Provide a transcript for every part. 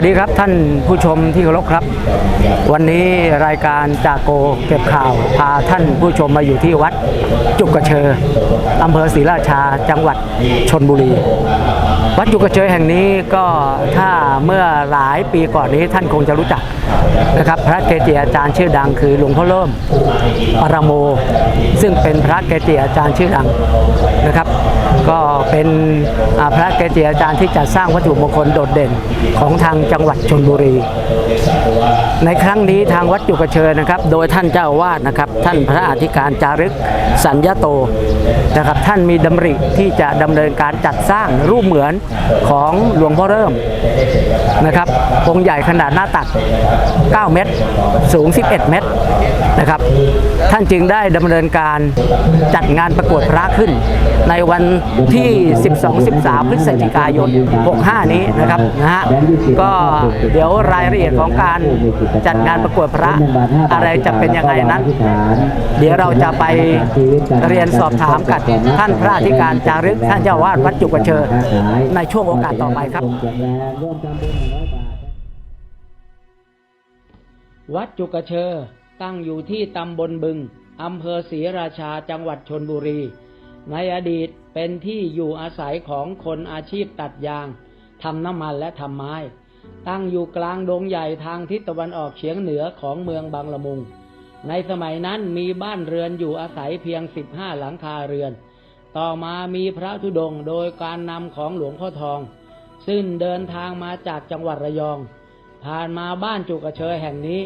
วัสดีครับท่านผู้ชมที่เคารพครับ วันนี้รายการจากโกเก็บข่าวพาท่านผู้ชมมาอยู่ที่วัดจุกกระเชออำเภอศรีราชาจังหวัดชนบุรี วัดจุกกระเชอแห่งนี้ก็ถ้าเมื่อหลายปีก่อนนี้ท่านคงจะรู้จักนะครับพระเกจิอาจารย์ชื่อดังคือหลวงพ่อเริ่มปรโม ซึ่งเป็นพระเกจิอาจารย์ชื่อดังนะครับ ก็เป็นพระเกจิอาจารย์ที่จัดสร้างวัตถุมงคลโดดเด่นของทางจังหวัดชนบุรี ในครั้งนี้ทางวัดจุกเชอนะครับ โดยท่านเจ้าวาดนะครับ ท่านพระอธิการจารึกสัญญาโตนะครับ ท่านมีดำริที่จะดำเนินการจัดสร้างรูปเหมือนของหลวงพ่อเริ่ม นะครับองค์ใหญ่ขนาดหน้าตัก 9 เมตร สูง 11 เมตรนะครับท่านจึงได้ดำเนินการจัดงานประกวดพระขึ้น ในวันที่ 12-13 พฤศจิกายน 65 นี้นะครับนะฮะก็เดี๋ยวรายละเอียดของการจัดงานประกวดพระอะไรจะเป็นยังไงนั้น เดี๋ยวเราจะไปเรียนสอบถามกับท่านพระอธิการจารึกท่านเจ้าวาดวัดจุกเชอในช่วงโอกาสต่อไปครับ วัดจุกเชอตั้งอยู่ที่ตำบลบึง อำเภอศรีราชาจังหวัดชนบุรี ในอดีตเป็นที่อยู่อาศัยของคนอาชีพตัดยางทำน้ำมันและทำไม้ ตั้งอยู่กลางดงใหญ่ทางทิศตะวันออกเฉียงเหนือของเมืองบางละมุง ในสมัยนั้นมีบ้านเรือนอยู่อาศัยเพียง15หลังคาเรือน ต่อมามีพระธุดงค์โดยการนำของหลวงพ่อทอง ซึ่งเดินทางมาจากจังหวัดระยอง ผ่านมาบ้านจุกระเชยแห่งนี้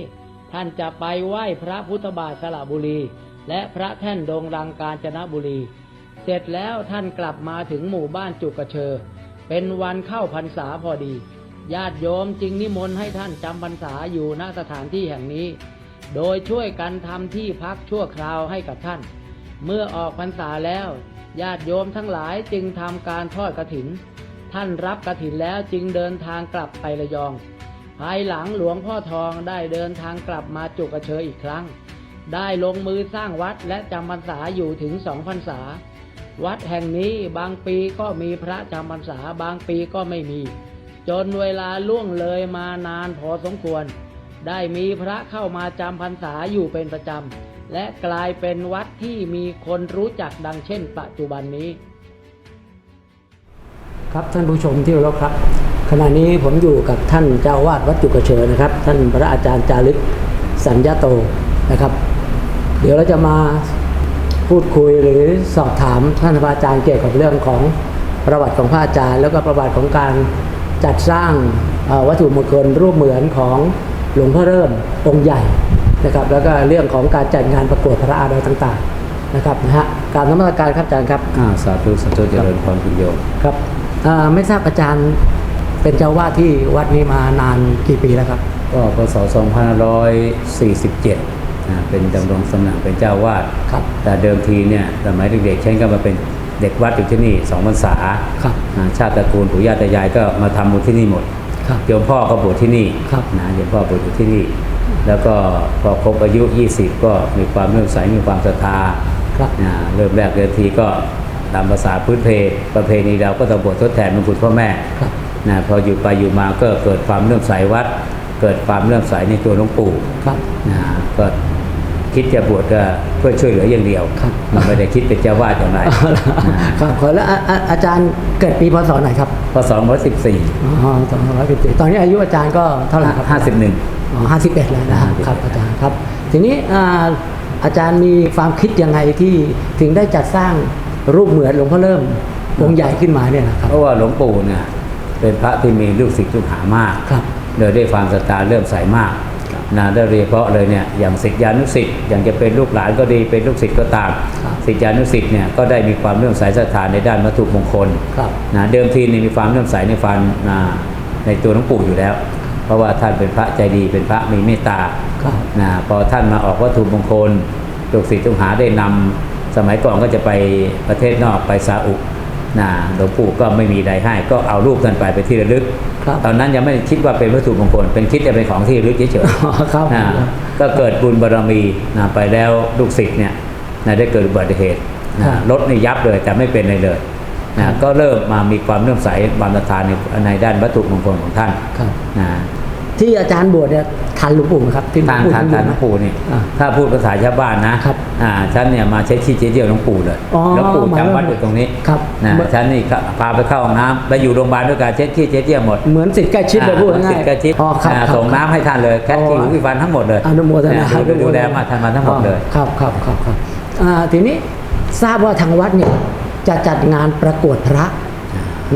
ท่านจะไปไหว้พระพุทธบาทสระบุรี และพระแท่นโดงรังกาญจนบุรี เสร็จแล้วท่านกลับมาถึงหมู่บ้านจุกระเชอเป็นวันเข้าพรรษาพอดี ญาติโยมจึงนิมนต์ให้ท่านจำพรรษาอยู่ณสถานที่แห่งนี้ โดยช่วยกันทำที่พักชั่วคราวให้กับท่าน เมื่อออกพรรษาแล้วญาติโยมทั้งหลายจึงทำการทอดกระถิน ท่านรับกระถินแล้วจึงเดินทางกลับไประยอง ภายหลังหลวงพ่อทองได้เดินทางกลับมาจุกเชยอีกครั้ง ได้ลงมือสร้างวัดและจำพรรษาอยู่ถึงสองพรรษา วัดแห่งนี้บางปีก็มีพระจำพรรษาบางปีก็ไม่มี จนเวลาล่วงเลยมานานพอสมควร ได้มีพระเข้ามาจำพรรษาอยู่เป็นประจำ และกลายเป็นวัดที่มีคนรู้จักดังเช่นปัจจุบันนี้ ครับท่านผู้ชมที่เคารพครับ ขณะนี้ผมอยู่กับท่านเจ้าอาวาดวัดจุกเชอนะครับ ท่านพระอาจารย์จารึกสัญญาโตนะครับ เดี๋ยวเราจะมาพูดคุยหรือสอบถามท่านพระอาจารย์เกี่ยวกับเรื่องของประวัติของพระอาจารย์ แล้วก็ประวัติของการจัดสร้างเอ่อวัตถุมงคลรูปเหมือนของหลวงพ่อเริ่มองค์ใหญ่นะครับ แล้วก็เรื่องของการจัดงานประกวดพระอะไรต่างๆนะครับนะฮะการนมัสการครับอาจารย์ครับอ่าสาธุสาธุเจริญพรคุณโยมครับอ่าไม่ทราบอาจารย์ เป็นเจ้าวาดที่วัดนี้มานานกี่ปีแล้วครับ ก็พศ2547อ่าเป็นดำรงตำแหน่งเป็นเจ้าวาดครับ แต่เดิมทีเนี่ยสมัยเด็กๆฉันก็มาเป็นเด็กวัดอยู่ที่นี่สองพรรษาครับอ่าชาติตระกูลปู่ย่าตายายก็มาทำบุญที่นี่หมดครับโยมพ่อก็บวชที่นี่ครับนะโยมพ่อบวชอยู่ที่นี่ แล้วก็พอครบอายุ 20 ก็มีความเลื่อมใสมีความศรัทธาครับนะเริ่มแรกเดิมทีก็ตามภาษาพื้นเพประเพณีเราก็ต้องบวชทดแทนมงกุฎพ่อแม่ครับ นะพออยู่ไปอยู่มาก็เกิดความเลื่อมใสวัด เกิดความเลื่อมใสในตัวหลวงปู่ครับนะก็คิดจะบวชก็เพื่อช่วยเหลืออย่างเดียวครับมันไม่ได้คิดเป็นเจ้าวาดอย่างไรครับขอแล้วอะอะอาจารย์เกิดปีพศไหนครับพศ214อ๋อสองร้อยสิบตอนนี้อายุอาจารย์ก็เท่าไหร่ครับ51อ๋อห้าสิบเอ็ดแล้วนะฮะ51ครับอาจารย์ครับ ทีนี้อ่าอาจารย์มีความคิดยังไงที่ถึงได้จัดสร้างรูปเหมือนหลวงพ่อเริ่มองค์ใหญ่ขึ้นมาเนี่ยนะครับเพราะว่าหลวงปู่เนี่ย เป็นพระที่มีลูกศิษย์ลูกหามากครับโดยได้ความศรัทธาเริ่อมใสมากนะโดยเฉพาะเลยเนี่ยอย่างศิษยานุศิษย์อย่างจะเป็นลูกหลานก็ดีเป็นลูกศิษย์ก็ตามครับศิษยานุศิษย์เนี่ยก็ได้มีความเลื่อมใสศรัทธาในด้านวัตถุมงคลครับนะเดิมทีนี่มีความเลื่อมใสในความนะในตัวหลวงปู่อยู่แล้ว เพราะว่าท่านเป็นพระใจดีเป็นพระมีเมตตาครับนะพอท่านมาออกวัตถุมงคลลูกศิษย์ลูกหาได้นำสมัยก่อนก็จะไปประเทศนอกไปซาอุ นะหลวงปู่ก็ไม่มีใดให้ ก็เอารูปท่านไปไปที่ระลึกครับตอนนั้นยังไม่ได้คิดว่าเป็นวัตถุมงคล เป็นคิดจะเป็นของที่ระลึกเฉยอ๋อครับๆนะก็เกิดบุญบารมีนะไปแล้วลูกศิษย์เนี่ยนะได้เกิดอุบัติเหตุนะครับรถนี่ยับเลยแต่ไม่เป็นอะไรเลยนะก็เริ่มมามีความเลื่อมใสความศรัทธาในในด้านวัตถุมงคลของท่านครับนะ ที่อาจารย์บวชเนี่ยทันหลวงปู่ไหมครับที่หลวทางงปู่ทางท่านอยู่ทางหลวงปู่นี่อ่าถ้าพูดภาษาชาวบ้านนะครับอ่าฉันเนี่ยมาใช้ชีเจเดียวหลวงปู่เลยอ๋อหลวงปู่หมายจำวัดว่าอยู่ตรงนี้ครับ นะเหมือนฉันนี่ก็พาไปเข้าห้องน้ำไปอยู่โรงพยาบาลด้วยกันเช็ดขี้เช็ดเจียหมดเหมือนสิทธิ์ใกล้ชิดเลยพูดอ่าง่ายสิทธิ์ใกล้ชิดอ๋อครับอ่าครับ ส่งน้ำให้ท่านเลยแค่ที่หูที่ฟันทั้งหมดเลยอนุโมทนาเนี่ยดูดูแลมาท่านมาทั้งหมดเลย อ๋อครับครับครับครับอ่าทีนี้ทราบว่าทางวัดเนี่ยจะจัดงานประกวดพระ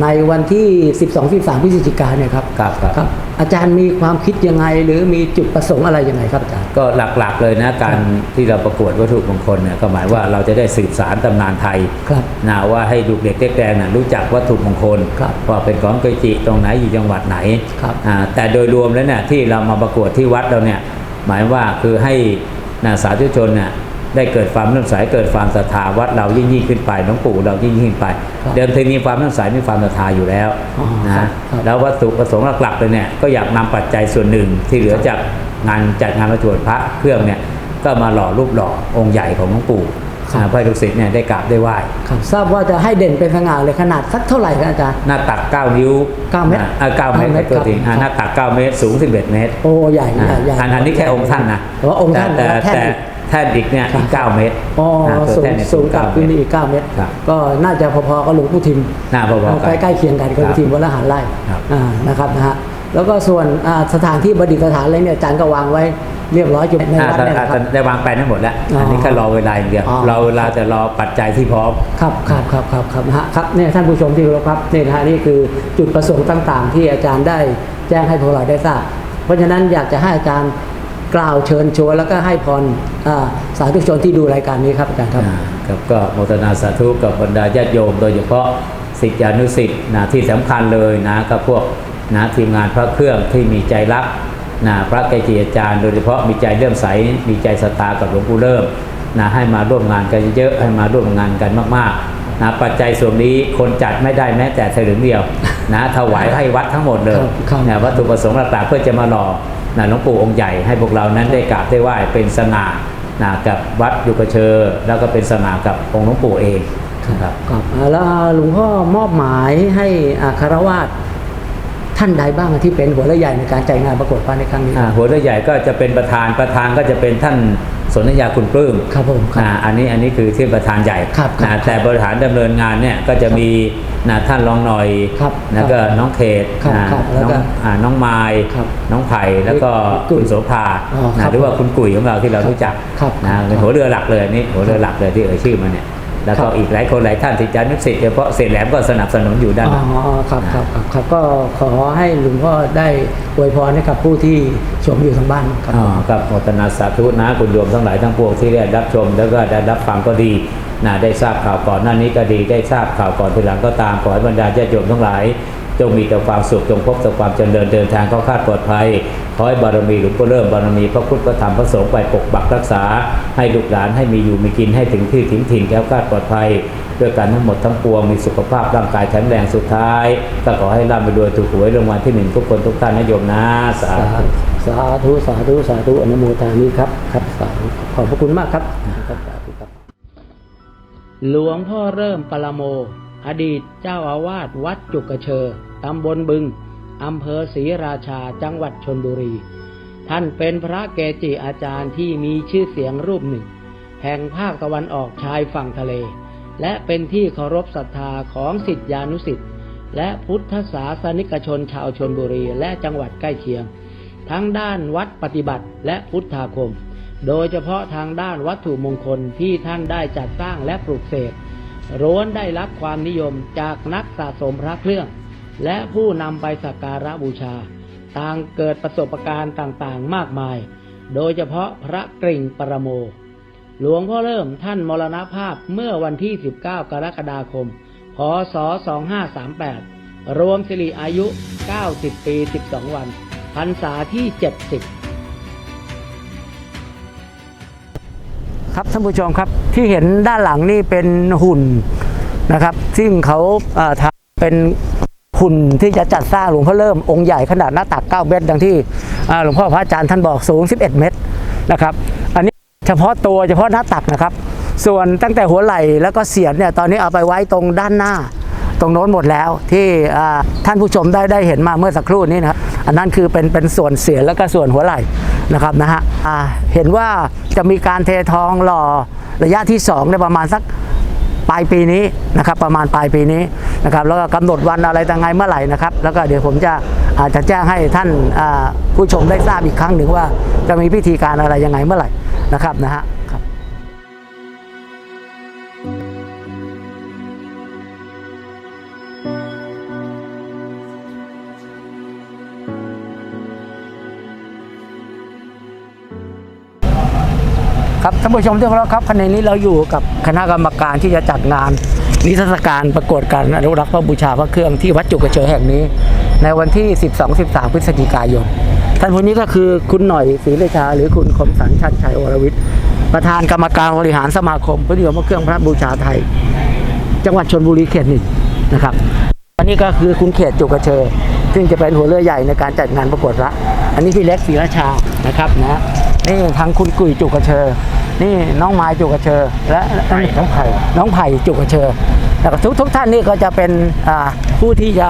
ในวันที่ 12 13พฤศจิกายนเนี่ยครับครับครับครับอาจารย์มีความคิดยังไง หรือมีจุดประสงค์อะไรยังไงครับอาจารย์ก็หลักๆเลยนะการที่เราประกวดวัตถุมงคลเนี่ยก็หมายว่าเราจะได้สืบสารตำนานไทยครับนะว่าให้ลูกเด็กเด็กแดงนะรู้จักวัตถุมงคลครับว่าเป็นของเกจิตรงไหนอยู่จังหวัดไหนครับอ่าแต่โดยรวมแล้วเนี่ยที่เรามาประกวดที่วัดเราเนี่ยหมายว่าคือให้นะสาธุชนเนี่ย ได้เกิดความเลื่อมใสเกิดความศรัทธาวัดเรายิ่งยิ่งขึ้นไปหลวงปู่เรายิ่งยิ่งขึ้นไปครับเดิมทีมีความเลื่อมใสมีความศรัทธาอยู่แล้วอ๋อนะครับครับแล้ววัตถุประสงค์หลักๆเลยเนี่ยก็อยากนำปัจจัยส่วนหนึ่งที่เหลือจากงานจัดงานประกวดพระเครื่องเนี่ยก็มาหล่อรูปหล่อองค์ใหญ่ของหลวงปู่ครับอ่าเพื่อให้ลูกศิษย์เนี่ยได้กราบได้ไหว้ครับทราบว่าจะให้เด่นเป็นสง่าเลยขนาดสักเท่าไหร่ครับอาจารย์หน้าตัก 9 นิ้วเก้าเมตรอ่า9เมตรเก้าเมตรตัวจริงครับอ่าหน้าตัก 9 เมตรสูง 11 เมตร โอ้ใหญ่ใหญ่อ่าใหญ่อันอันนี้แค่องค์ท่านนะแต่ว่าองค์ท่านแต่ และแท่นแต่อีกแท่นอีกเนี่ยอีก9เมตรอ๋ออ่าตัวสูงแท่นเนี่ยสูงกับ9พื้นที่อีก9เมตรครับก็น่าจะพอๆกับหลวงปู่ทิมหน้าพอๆกันใกล้ใกล้ๆเคียงกันกับหลวงปู่ทิมวัดละหารไร่ครับอ่านะครับนะฮะแล้วก็ส่วนอ่าสถานที่ประดิษฐานอะไรเนี่ยอาจารย์ก็วางไว้เรียบร้อยอยู่ในอ่าวัดแต่เนี่ยนะคแต่รับได้วางแผนทั้งหมดแล้วอ๋ออัอันนี้แค่รอเวลาอย่างเดียวอ๋อรอเวลาแต่รอปัจจัยที่พร้อม ครับครับครับครับครับนะฮะครับเนี่ยท่านผู้ชมที่เคารพครับนี่นะฮะนี่คือจุดประสงค์ต่าง ๆ ที่อาจารย์ได้แจ้งให้พวกเราได้ทราบ เพราะฉะนั้นอยากจะให้อาจารย์ กล่าวเชิญชวนแล้วก็ให้พรอ่าสาธุชนที่ดูรายการนี้ครับอาจารย์ครับอ่าครับก็โมทนาสาธุกับบรรดาญาติโยม โดยเฉพาะศิษยานุศิษย์นะที่สำคัญเลยนะก็พวกนะทีมงานพระเครื่องที่มีใจรักนะพระเกจิอาจารย์โดยเฉพาะมีใจเลื่อมใส มีใจศรัทธากับหลวงปู่เริ่มนะให้มาร่วมงานกันเยอะให้มาร่วมงานกันมากๆนะปัจจัยส่วนนี้คนจัดไม่ได้แม้แต่สลึงเดียวนะถวายให้วัดทั้งหมดเลยครับครับนะวัตถุประสงค์หลักๆเพื่อจะมาหล่อ นะหลวงปู่องค์ใหญ่ให้พวกเรานั้นได้กราบได้ไหว้เป็นสง่านะกับวัดยุกระเชอแล้วก็เป็นสง่ากับองค์หลวงปู่เองนะครับครับอ่าแล้วหลวงพ่อมอบหมายให้อาคารวาส ท่านใดบ้างที่เป็นหัวและใหญ่ในการจัดงานประกวดพระในครั้งนี้ อ่าหัวเรือใหญ่ก็จะเป็นประธานประธานก็จะเป็นท่านสนธยาคุณปลื้มครับผมครับอ่าอันนี้อันนี้คือที่ประธานใหญ่ครับครับนะแต่บริหารดำเนินงานเนี่ยก็จะมีนะท่านรองหน่อยครับแล้วก็น้องเขตครับนะครับแล้วน้องก็อ่าน้องไมายครับน้องไผ่แล้วก็กุ่ยคุณโสภาอ๋อคนะครับหรือว่าคุณกุ๋ยของเราที่เรารู้จักครับนะเป็นหัวเรือหลักเลยนี่หัวเรือหลักเลยที่เอ่ยชื่อมาเนี่ย แล้วคก็รับอีกหลายคนหลายท่านที่จะนึกสิทธิ์เฉพาะเศษแหลมก็สนับสนุนอยู่ด้านหอ๋ลังอครับครับครับครับก็ขอให้หลวงพ่อได้อวยพรให้กับผู้ที่ชมอยู่ทางบ้านครับอ๋อครับโมทนาสาธุนะคุณโยมทั้งหลายทั้งปวงที่ได้รับชม แล้วก็ได้รับฟังก็ดีนะได้ทราบข่าวก่อนหน้านี้ก็ดีได้ทราบข่าวก่อนทีหลังก็ตามขอให้บรรดาญาติโยมทั้งหลาย จงมีแต่ความสุขจงพบแต่ความเจริญเดินทางเข้าคาดปลอดภัยขอให้บารมีหลวงพ่อเริ่มบารมีพระพุทธพระธรรมพระสงฆ์ไปปกปักรักษา ให้ลูกหลานให้มีอยู่มีกินให้ถึงที่ถึงถิ่นแก้วคลาดปลอดภัยด้วยกันทั้งหมดทั้งปวงมีสุขภาพร่างกายแข็งแรงสุดท้ายก็ขอให้ร่ำไปด้วยถูกหวยรางวัลที่หนึ่งทุกคนทุกท่านนะโยมนะสาสาธุธุสาธุสาธุอนุโมทามิครับครับสาธุขอบพระคุณมากครับครับสาธุครับหลวงพ่อเริ่มปรโม อดีตเจ้าอาวาสวัดจุกเชอ ตำบลบึง อำเภอศรีราชา จังหวัดชนบุรี ท่านเป็นพระเกจิอาจารย์ที่มีชื่อเสียงรูปหนึ่ง แห่งภาคตะวันออกชายฝั่งทะเล และเป็นที่เคารพศรัทธาของสิทธิานุสิทธิ์และพุทธศาสนิกชนชาวชนบุรีและจังหวัดใกล้เคียง ทั้งด้านวัดปฏิบัติและพุทธาคม โดยเฉพาะทางด้านวัตถุมงคลที่ท่านได้จัดสร้างและปลูกเสกร้วนได้รับความนิยมจากนักสะสมพระเครื่อง และผู้นำไปสักการะบูชา ต่างเกิดประสบการณ์ต่างๆ มากมาย โดยเฉพาะพระกริ่งปรโม หลวงพ่อเริ่มท่านมรณภาพเมื่อวันที่ 19 กรกฎาคม พศ 2538 รวมสิริอายุ 90 ปี 12 วัน พรรษาที่ 70ครับท่านผู้ชมครับที่เห็นด้านหลังนี่เป็นหุ่นนะครับ ซึ่งเขาทำเป็น หุ่นที่จะจัดสร้างหลวงพ่อเริ่มองค์ใหญ่ขนาดหน้าตัก 9 เมตรดังที่หลวงพ่อพระอาจารย์ท่านบอกสูง 11 เมตรนะครับ อันนี้เฉพาะตัวเฉพาะหน้าตักนะครับ ส่วนตั้งแต่หัวไหล่แล้วก็เสียนเนี่ยตอนนี้เอาไปไว้ตรงด้านหน้า ตรงโน้นหมดแล้วที่ท่านผู้ชมได้ได้เห็นมาเมื่อสักครู่นี้นะครับอันนั้นคือเป็นเป็นส่วนเสียนแล้วก็ส่วนหัวไหล่นะครับนะฮะเห็นว่าจะมีการเททองหล่อระยะที่2ในประมาณสัก ปลายปีนี้นะครับประมาณปลายปีนี้นะครับแล้วก็กำหนดวันอะไรต่างไงเมื่อไหร่นะครับ แล้วก็เดี๋ยวผมจะอาจจะแจ้งให้ท่านผู้ชมได้ทราบอีกครั้งหนึ่งว่าจะมีพิธีการอะไรยังไงเมื่อไหร่นะครับนะฮะ ผู้ชมที่เคารพครับขณะนี้เราอยู่กับคณะกรรมการที่จะจัดงาน นิทรรศการประกวดการอนุรักษ์พระบูชาพระเครื่องที่วัดจุกกระเชอแห่งนี้ ในวันที่ 12-13 พฤศจิกายน ท่านผู้นี้ก็คือคุณหน่อยศรีเลชา หรือคุณคมสันชันชัยวรวิทย์ประธานกรรมการบริหารสมาคมพระนิยมพระเครื่องพระบูชาไทย จังหวัดชนบุรีเขตหนึ่งนะครับอันนี้ก็คือคุณเขตจุกกระเชอซึ่งจะเป็นหัวเรือใหญ่ในการจัดงานประกวดพระอันนี้พี่เล็กศรีราชานะครับนะนี่ทางคุณกุยจุกกระเชอ นี่น้องไม้จุกกระเชอและน้องไผ่น้องไผ่จุกกระเชอแล้วก็ทุกทุกท่านนี่ก็จะเป็นอ่าผู้ที่จะ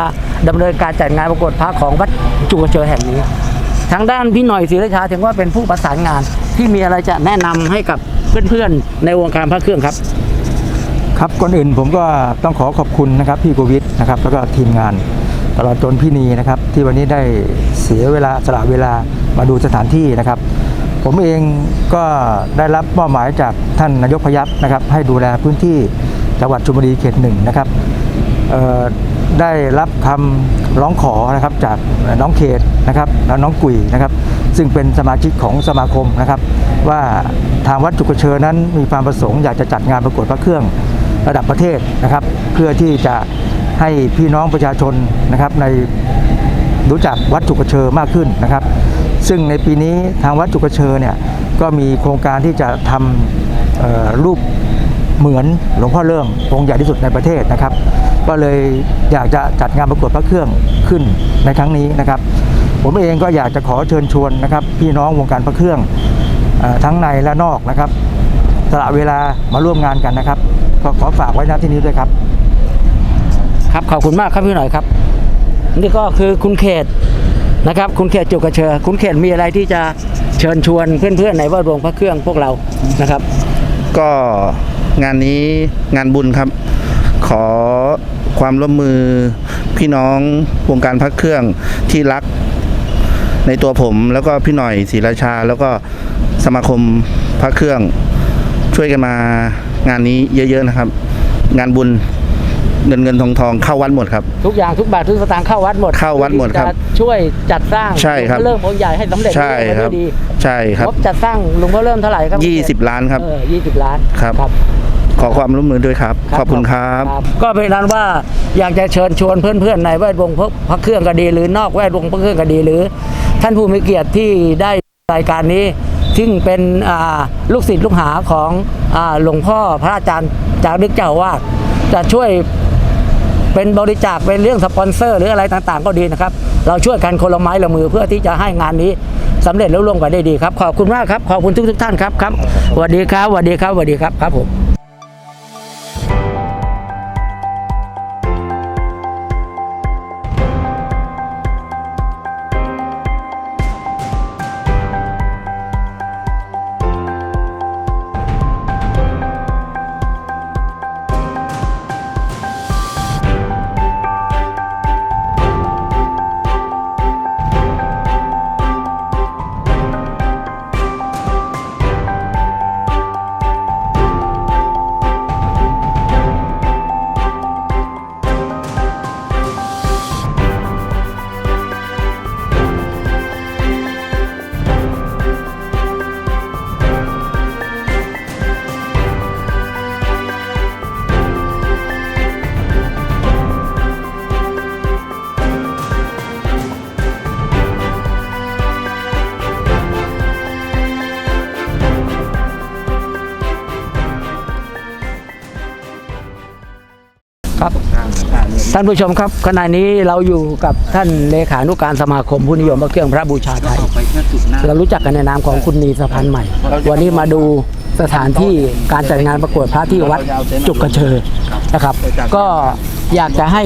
ดำเนินการจัดงานประกวดพระของวัดจุกกระเชอแห่งนี้ ทางด้านพี่หน่อยศรีราชาถือว่าเป็นผู้ประสานงานที่มีอะไรจะแนะนำให้กับเพื่อนๆ ในวงการพระเครื่องครับ ครับก่อนอื่นผมก็ต้องขอขอบคุณนะครับพี่โควิดนะครับแล้วก็ทีมงานตลอดจนพี่นีนะครับที่วันนี้ได้เสียเวลาสละเวลามาดูสถานที่นะครับ ผมเองก็ได้รับมอบหมายจากท่านนายกพยัพนะครับ ให้ดูแลพื้นที่จังหวัดชลบุรีเขตหนึ่งนะครับได้รับคำร้องขอนะครับจากน้องเขตนะครับและน้องกุยนะครับ ซึ่งเป็นสมาชิกของสมาคมนะครับ ว่าทางวัดจุกเชอนั้นมีความประสงค์อยากจะจัดงานประกวดพระเครื่องระดับประเทศนะครับ เพื่อที่จะให้พี่น้องประชาชนนะครับในรู้จักวัดจุกเชอมากขึ้นนะครับ ซึ่งในปีนี้ทางวัดจุกเชอเนี่ยก็มีโครงการที่จะทำรูปเหมือนหลวงพ่อเริ่มองค์ใหญ่ที่สุดในประเทศนะครับ ก็เลยอยากจะจัดงานประกวดพระเครื่องขึ้นในครั้งนี้นะครับ ผมเองก็อยากจะขอเชิญชวนนะครับ พี่น้องวงการพระเครื่องอทั้งในและนอกนะครับสละเวลามาร่วมงานกันนะครับก็ขอฝากไว้ณที่นี้ด้วยครับ ครับขอบคุณมากครับพี่หน่อยครับ นี่ก็คือคุณเขต นะครับ คุณเขตจุกกระเชอคุณเขตมีอะไรที่จะเชิญชวนเพื่อนๆในว่าดวงพระเครื่องพวกเรานะครับ ก็งานนี้งานบุญครับ ขอความร่วมมือพี่น้องวงการพักเครื่องที่รักในตัวผมแล้วก็พี่หน่อยศรีราชา แล้วก็สมาคมพักเครื่องช่วยกันมางานนี้เยอะ ๆนะครับ งานบุญ เงินเงินทองทองเข้าวัดหมดครับ ทุกอย่างทุกบาททุกสตางค์เข้าวัดหมดเข้าวัดหมดครับจะช่วยจัดสร้างใช่ครับหลวงพ่อเริ่มองค์ใหญ่ให้สำเร็จใช่ครับด้วยดีใช่ครับงบจัดสร้างหลวงพ่อเริ่มเท่าไหร่ครับยี่สิบล้านครับเออยี่สิบล้านครับครับขอความร่วมมือด้วยครับ ขอบคุณครับ ก็เป็นนั้นว่าอยากจะเชิญชวนเพื่อนๆในแวดวงพระเครื่องก็ดี หรือนอกแวดวงพระเครื่องก็ดีหรือ ท่านผู้มีเกียรติที่ได้รายการนี้ ซึ่งเป็นอ่าลูกศิษย์ลูกหาของอ่าหลวงพ่อพระอาจารย์จากดึกเจ้าอาวาดจะช่วย เป็นบริจาคเป็นเรื่องสปอนเซอร์หรืออะไรต่างๆ ก็ดีนะครับ เราช่วยกันคนละไม้ละมือเพื่อที่จะให้งานนี้สำเร็จแล้วร่วมกันได้ดีครับ ขอบคุณมากครับ ขอบคุณทุกๆท่านครับครับสวัสดีครับสวัสดีครับสวัสดีครับครับผม ท่านผู้ชมครับขณะนี้เราอยู่กับท่านเลขานุการสมาคมผู้นิยมพระเครื่องพระบูชาไทย เรารู้จักกันในนามของคุณนีสะพานใหม่ วันนี้มาดูสถานที่การจัดงานประกวดพระที่วัดจุกกระเชอนะครับ ก็อยากจะให้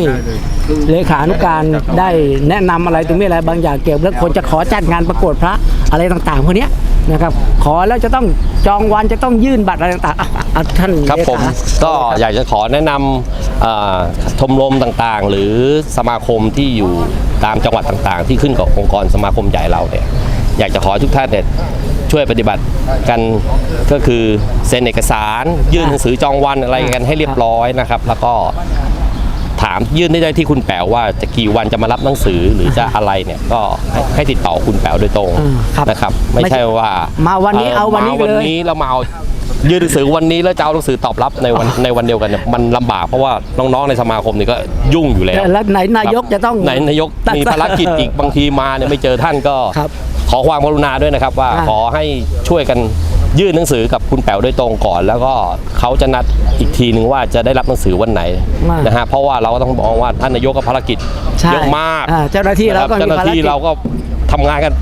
เลขานุการได้แนะนำอะไรตรงนี้อะไรบางอย่างเกี่ยวกับเรื่องคนจะขอจัดงานประกวดพระอะไรต่างๆพวกเนี้ย นะครับ ขอแล้วจะต้องจองวันจะต้องยื่นบัตรอะไรต่างๆอะอะท่านครับเลขาผมก็อยากจะขอแนะนำเอ่อชมรมต่างๆ หรือสมาคมที่อยู่ตามจังหวัดต่างๆ ที่ขึ้นกับองค์กรสมาคมใหญ่เราเนี่ยอยากจะขอให้ทุกท่านเนี่ยช่วยปฏิบัติกันก็คือเซ็นเอกสาร ยื่นหนังสือจองวันอะไรกันให้เรียบร้อยนะครับ แล้วก็ ถามยื่นได้ได้ที่คุณแป๋วว่าจะกี่วันจะมารับหนังสือหรือจะอะไรเนี่ยก็ให้ให้ติดต่อคุณแป๋วโดยตรงอืมครับนะครับ ไม่ไม่ใช่ใช่ว่ามาวันนี้เอาวันนี้มาวันเลยนี้แล้วมาเอายื่นหนังสือวันนี้แล้วจะเอาหนังสือตอบรับในวันในวันเดียวกันเนี่ยมันลำบากเพราะว่าน้องๆในสมาคมนี่ก็ยุ่งอยู่แล้วแล้วไหนนายกจะต้องไหนนายกตัดมีภารกิจอีกบางทีมาเนี่ยไม่เจอท่านก็ ครับ ขอความกรุณาด้วยนะครับว่าอ่าขอให้ช่วยกัน ยื่นหนังสือกับคุณแป๋วโดยตรงก่อน แล้วก็เขาจะนัดอีกทีหนึ่งว่าจะได้รับหนังสือวันไหนอ่านนะฮะเพราะว่าเราก็ต้องมองว่าท่านนายกก็ภารกิจใช่เยอะมากอ่าเจ้าหน้าที่เราก็ะคบมีเจ้าหน้าภารกิที่จเราก็ ทำงานกัน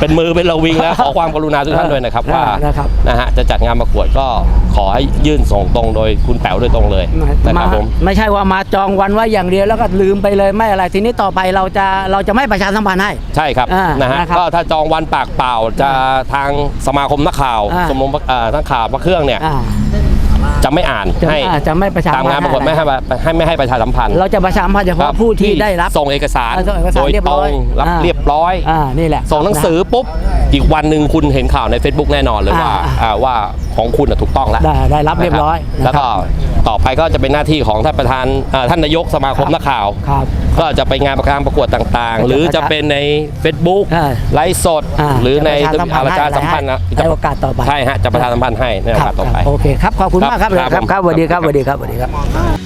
เป็นมือเป็นระวิงแล้วขอความกรุณาทุกท่านด้วยนะครับว่าอ่านะครับ นะฮะจะจัดงานประกวดก็ขอให้ยื่นส่งตรงโดยคุณแป๋วโดยตรงเลยนะครับผม ไม่ใช่ว่ามาจองวันไว้อย่างเดียวแล้วก็ลืมไปเลยไม่อะไรทีนี้ต่อไปเราจะเราจะไม่ประชาสัมพันธ์ให้ ใช่ครับอ่านะฮะนะครับก็ถ้าจองวันปากเปล่าจะทางสมาคมนักข่าวอ่าสมรมเอ่อนักข่าวพระเครื่องเนี่ยอ่า จะไม่อ่านจะให้อ่าจะไม่ประชาสัตามมพันธ์งานประกวดไม่ให้ให้ไม่ให้ประชาสัมพันธ์เราจะประชาสัมพันธ์เฉคพาะรับผู้ที่ได้รับส่งเอกสารอ่าส่งเอกสารโดยเรียบตร้รอยงรับอ่าเรียบร้อยอ่านี่แหละส่งหนังสือปุ๊บ อีกวันหนึ่งคุณเห็นข่าวใน Facebook แน่นอนเลยว่าอ่า อ่าว่าของคุณน่ะถูกต้องแล้ว ได้ได้รับเรียบร้อยนะคแล้วก็ต่อไปก็จะเป็นหน้าที่ของท่านประธานเอ่อท่านนายกสมาคมนักข่าว ครับก็จะไปงานประการประกวดต่างๆ หรือจะเป็นใน Facebook อ่าไลฟ์สดอ่าหรือในจะประชาสัมพันธ์ประชาสัมพันธ์นะให้ในโอกาสต่อไปใช่ฮะจะประชาสัมพันธ์ให้ในโอกาสต่อไป โอเคครับ ขอบคุณมากครับครับครับ ครับผมสวัสดีครับสวัสดีครับสวัสดีครับ